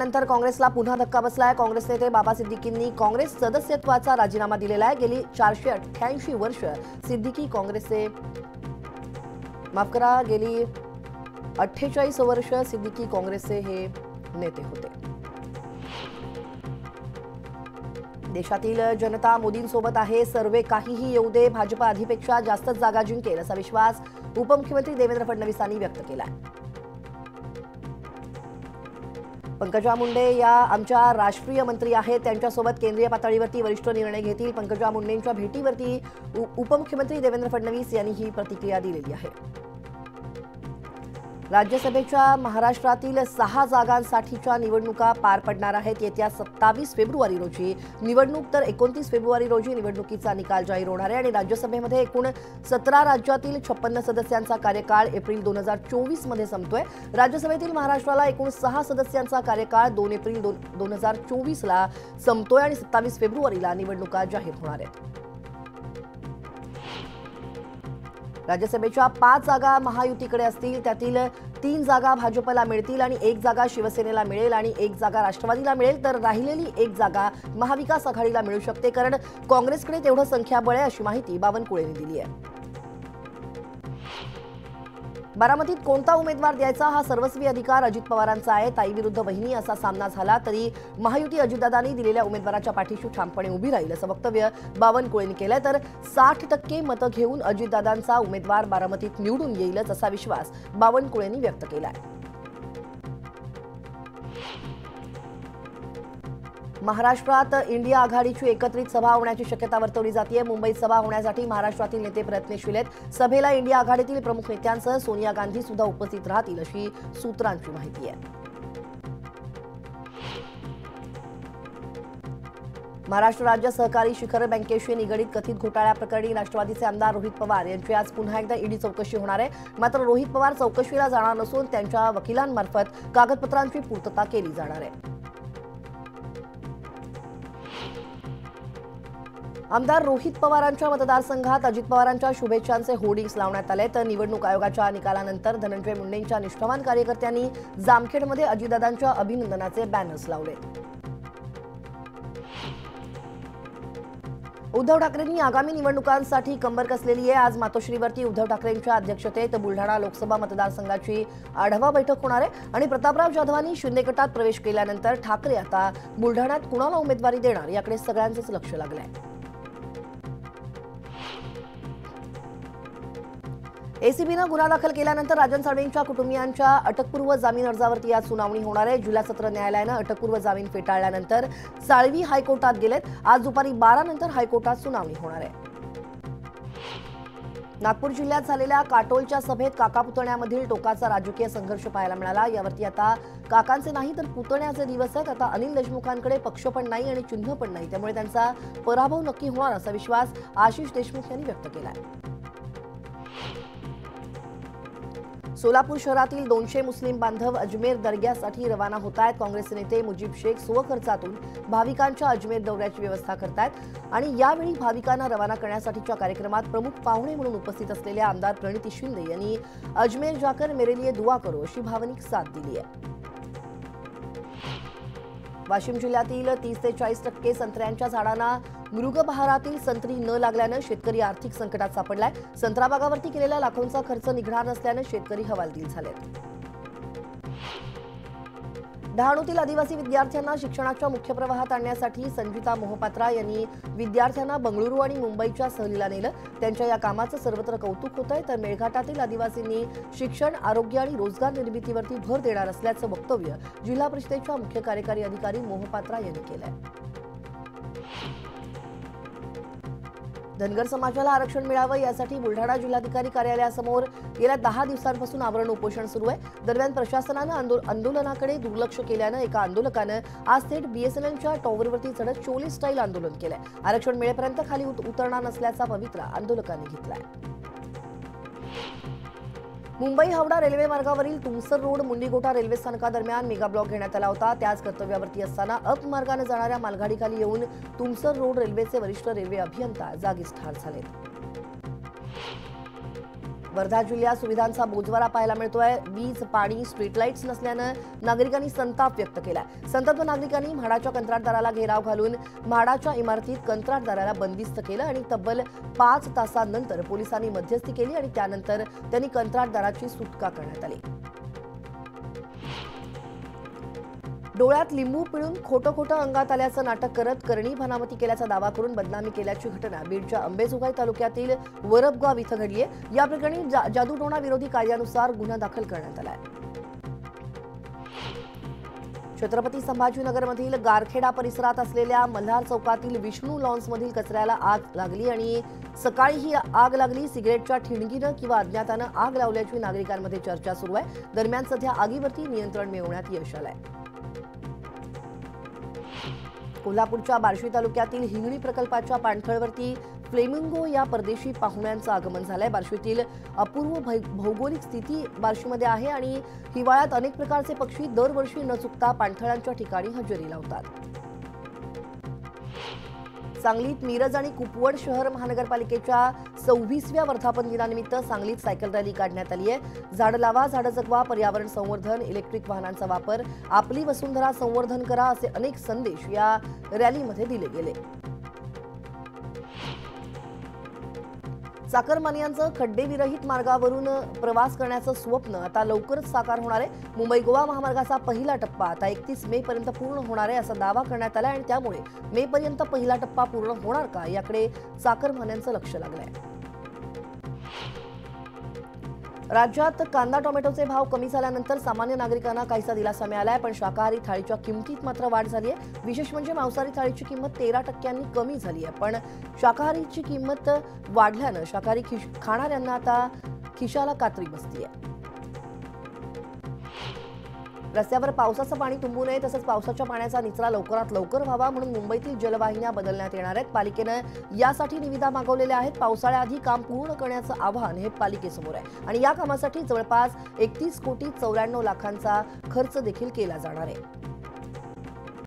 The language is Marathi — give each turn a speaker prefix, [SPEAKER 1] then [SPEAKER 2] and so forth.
[SPEAKER 1] नंतर काँग्रेसला पुन्हा धक्का बसलाय. काँग्रेस नेते बाबा सिद्दीकींनी काँग्रेस सदस्यत्वाचा राजीनामा दिलेला आहे. गेली चारशे अठ्ठ्याऐंशी वर्ष सिद्दीकी काँग्रेसचे माफ करा गेली अठ्ठेचाळीस वर्ष सिद्दीकी काँग्रेसचे हे नेते होते. देशातील जनता मोदींसोबत आहे. सर्वे काहीही येऊ दे भाजपा आधीपेक्षा जास्तच जागा जिंकेल असा विश्वास उपमुख्यमंत्री देवेंद्र फडणवीसांनी व्यक्त केला आहे पंकजा मुंडे या आमच्या राष्ट्रीय मंत्री आहेत. त्यांच्यासोबत केंद्रीय पातळीवरती वरिष्ठ निर्णय घेतील. पंकजा मुंडेंच्या भेटीवरती उपमुख्यमंत्री देवेंद्र फडणवीस यांनी ही प्रतिक्रिया दिलेली आहे. राज्यसभेच्या महाराष्ट्रातील सहा जागांसाठीच्या निवडणुका पार पडणार आहेत. येत्या सत्तावीस फेब्रुवारी रोजी निवडणूक तर एकोणतीस फेब्रुवारी रोजी निवडणुकीचा निकाल जाहीर होणार आहे आणि राज्यसभेमध्ये एकूण सतरा राज्यातील छप्पन्न सदस्यांचा कार्यकाळ एप्रिल दोन हजार चोवीसमध्ये संपतोय. राज्यसभेतील महाराष्ट्राला एकूण सहा सदस्यांचा कार्यकाळ दोन एप्रिल दोन दोन हजार चोवीसला संपतोय आणि सत्तावीस फेब्रुवारीला निवडणुका जाहीर होणार आहेत. राज्यसभेच्या पाच जागा महायुतीकडे असतील त्यातील तीन जागा भाजपला मिळतील आणि एक जागा शिवसेनेला मिळेल आणि एक जागा राष्ट्रवादीला मिळेल तर राहिलेली एक जागा महाविकास आघाडीला मिळू शकते कारण काँग्रेसकडे तेवढं संख्याबळ आहे अशी माहिती बावनकुळेंनी दिली आहे. बारामतीत कोणता उमेदवार द्यायचा हा सर्वस्वी अधिकार अजित पवारांचा आहे. ताई विरुद्ध बहिणी असा सामना झाला तरी महायुती अजितदादांनी दिलेल्या उमेदवाराच्या पाठीशी ठामपणे उभी राहील असं वक्तव्य बावनकुळेंनी केलंय. तर साठ टक्के मतं घेऊन अजितदादांचा उमेदवार बारामतीत निवडून येईलच असा विश्वास बावनकुळेंनी व्यक्त केला आहे महाराष्ट्रात इंडिया आघाडीची एकत्रित सभा होण्याची शक्यता वर्तवली जाते मुंबईत सभा होण्यासाठी महाराष्ट्रातील नेते प्रयत्नशील आहेत. सभेला इंडिया आघाडीतील प्रमुख नेत्यांसह सोनिया गांधी सुद्धा उपस्थित राहतील अशी सूत्रांची माहिती आहे. महाराष्ट्र राज्य सहकारी शिखर बँकेशी निगडीत कथित घोटाळ्याप्रकरणी राष्ट्रवादीचे आमदार रोहित पवार यांची आज पुन्हा एकदा ईडी चौकशी होणार आहे. मात्र रोहित पवार चौकशीला जाणार नसून त्यांच्या वकिलांमार्फत कागदपत्रांची पूर्तता केली जाणार आहे. आमदार रोहित पवारांच्या मतदारसंघात अजित पवारांच्या शुभेच्छांचे होर्डिंग्स लावण्यात आले तर निवडणूक आयोगाच्या निकालानंतर धनंजय मुंडेंच्या निष्ठावान कार्यकर्त्यांनी जामखेडमध्ये अजितदादांच्या अभिनंदनाचे बॅनर्स लावले. उद्धव ठाकरेंनी आगामी निवडणुकांसाठी कंबर कसलेली आहे. आज मातोश्रीवरती उद्धव ठाकरेंच्या अध्यक्षतेत बुलढाणा लोकसभा मतदारसंघाची आढावा बैठक होणार आहे आणि प्रतापराव जाधवांनी शिंदे गटात प्रवेश केल्यानंतर ठाकरे आता बुलढाण्यात कुणाला उमेदवारी देणार? याकडे सगळ्यांचंच लक्ष लागलं आहे एसीबीनं गुन्हा दाखल केल्यानंतर राजन साळवेंच्या कुटुंबियांच्या अटकपूर्व जामीन अर्जावरती आज सुनावणी होणार आहे. जिल्हा सत्र न्यायालयानं अटकपूर्व जामीन फेटाळल्यानंतर साळवी हायकोर्टात गेलेत. आज दुपारी बारा नंतर हायकोर्टात सुनावणी होणार आहे. नागपूर जिल्ह्यात झालेल्या काटोलच्या सभेत काका पुतण्यामधील टोकाचा राजकीय संघर्ष पाहायला मिळाला. यावरती आता काकांचे नाही तर पुतण्याचे दिवस आहेत. आता अनिल देशमुखांकडे पक्ष पण नाही आणि चिन्ह पण नाही. त्यामुळे त्यांचा पराभव नक्की होणार असा विश्वास आशिष देशमुख यांनी व्यक्त केला आहे सोलापूर शहरातील दोनशे मुस्लिम बांधव अजमेर दर्ग्यासाठी रवाना होत आहेत काँग्रेसचे नेते मुजीब शेख स्वखर्चातून भाविकांच्या अजमेर दौऱ्याची व्यवस्था करतायत आणि यावेळी भाविकांना रवाना करण्यासाठीच्या कार्यक्रमात प्रमुख पाहुणे म्हणून उपस्थित असलेल्या आमदार प्रणिती शिंदे यांनी अजमेर जाकर मेरे लिए दुआ करो अशी भावनिक साथ दिली आहे. वाशिम जिल्ह्यातील तीस ते चाळीस टक्के संत्र्यांच्या झाडांना मृगबहारातील संत्री न लागल्यानं शेतकरी आर्थिक संकटात सापडलाय. संत्रा बागावरती केलेला लाखोंचा खर्च निघणार नसल्यानं शेतकरी हवालदिल झालेत. डहाणूतील आदिवासी विद्यार्थ्यांना शिक्षणाच्या मुख्य प्रवाहात आणण्यासाठी संजिता मोहपात्रा यांनी विद्यार्थ्यांना बंगळुरू आणि मुंबईच्या सहलीला नेलं. त्यांच्या या कामाचं सर्वत्र कौतुक होत आहे. तर मेळघाटातील आदिवासींनी शिक्षण आरोग्य आणि रोजगार निर्मितीवरती भर देणार असल्याचं वक्तव्य जिल्हा परिषदेच्या मुख्य कार्यकारी अधिकारी मोहपात्रा यांनी केलं आहे धनगर समाजाला आरक्षण मिळावं यासाठी बुलढाणा जिल्हाधिकारी कार्यालयासमोर गेल्या दहा दिवसांपासून आवरण उपोषण सुरू आहे. दरम्यान प्रशासनानं आंदोलनाकडे दुर्लक्ष केल्यानं एका आंदोलकानं आज थेट बीएसएनएलच्या टॉवरवरती चढत चोली स्टाईल आंदोलन केलंय. आरक्षण मिळेपर्यंत खाली उत- उतरणार नसल्याचा पवित्रा आंदोलकांनी घेतलाय. मुंबई हावडा रेल्वे मार्गावरील तुमसर रोड मुंडीगोटा रेल्वे स्थानकादरम्यान मेगा ब्लॉक घेण्यात आला होता. त्याच कर्तव्यावरती असताना अप मार्गाने जाणाऱ्या मालगाडीखाली येऊन तुमसर रोड रेल्वेचे वरिष्ठ रेल्वे अभियंता जागीच ठार झाले. वर्धा जिल्ह्यात सुविधांचा बोजवारा पाहायला मिळतोय. वीज पाणी स्ट्रीट लाईट्स नसल्यानं नागरिकांनी संताप व्यक्त केलाय. संतप्त नागरिकांनी म्हाडाच्या कंत्राटदाराला घेराव घालून म्हाडाच्या इमारतीत कंत्राटदाराला बंदिस्त केलं आणि तब्बल पाच तासांनंतर पोलिसांनी मध्यस्थी केली आणि त्यानंतर त्यांनी कंत्राटदाराची सुटका करण्यात आली. डोळ्यात लिंबू पिळून खोटं खोटं अंगात आल्याचं नाटक करत करणी भानामती केल्याचा दावा करून बदनामी केल्याची घटना. बीडच्या अंबेजोगाई तालुक्यातील वरबगाव इथं घडली आहे. या प्रकरणी जा- जादूटोणा विरोधी कायद्यानुसार गुन्हा दाखल करण्यात आला आहे छत्रपती संभाजीनगरमधील गारखेडा परिसरात असलेल्या मल्हार चौकातील विष्णू लॉन्समधील कचऱ्याला आग लागली आणि सकाळी ही आग लागली. सिगरेटच्या ठिणगीनं किंवा अज्ञातानं आग लावल्याची नागरिकांमध्ये चर्चा सुरू आहे. दरम्यान सध्या आगीवरती नियंत्रण मिळवण्यात यश आलंय. कोल्हापूरच्या बार्शी तालुक्यातील हिंगणी प्रकल्पाच्या पाणथळवरती फ्लेमिंगो या परदेशी पाहुण्यांचं आगमन झालंय. बार्शीतील अपूर्व भै- भौगोलिक स्थिती बार्शीमध्ये आहे आणि हिवाळ्यात अनेक प्रकारचे पक्षी दरवर्षी न चुकता पाणथळांच्या ठिकाणी हजेरी लावतात. सांगलीत मिरज आणि कुपवड शहर महानगरपालिकेच्या सव्वीसव्या वर्धापन दिनानिमित्त सांगलीत सायकल रॅली काढण्यात आली आहे. झाड लावा झाडं जगवा पर्यावरण संवर्धन इलेक्ट्रिक वाहनांचा वापर आपली वसुंधरा संवर्धन करा असे अनेक संदेश या रॅलीमध्ये दिले गेले. चाकरमानियांचं खड्डेविरहित मार्गावरून प्रवास करण्याचं स्वप्न आता लवकरच साकार होणार आहे. मुंबई गोवा महामार्गाचा पहिला टप्पा आता एकतीस मे पर्यंत पूर्ण होणार आहे असा दावा करण्यात आला आणि त्यामुळे मे पर्यंत पहिला टप्पा पूर्ण होणार का याकडे चाकरमान्यांचं लक्ष लागलं आहे राज्यात कांदा टोमॅटोचे भाव कमी झाल्यानंतर सामान्य नागरिकांना काहीसा दिलासा मिळाला आहे पण शाकाहारी थाळीच्या किमतीत मात्र वाढ झाली आहे विशेष म्हणजे मांसाहारी थाळीची किंमत तेरा टक्क्यांनी कमी झाली आहे पण शाकाहारीची किंमत वाढल्यानं शाकाहारी खिश खाणाऱ्यांना आता खिशाला कात्री बसली आहे रस्त्यावर पावसाचं पाणी तुंबू नये तसंच पावसाच्या पाण्याचा निचरा लवकरात लवकर व्हावा म्हणून मुंबईतील जलवाहिन्या बदलण्यात येणार आहेत. पालिकेनं यासाठी निविदा मागवलेल्या आहेत. पावसाळ्याआधी काम पूर्ण करण्याचं आव्हान हे पालिकेसमोर आहे. आणि या कामासाठी जवळपास एकतीस कोटी चौऱ्याण्णव लाखांचा खर्च देखील केला जाणार आहे.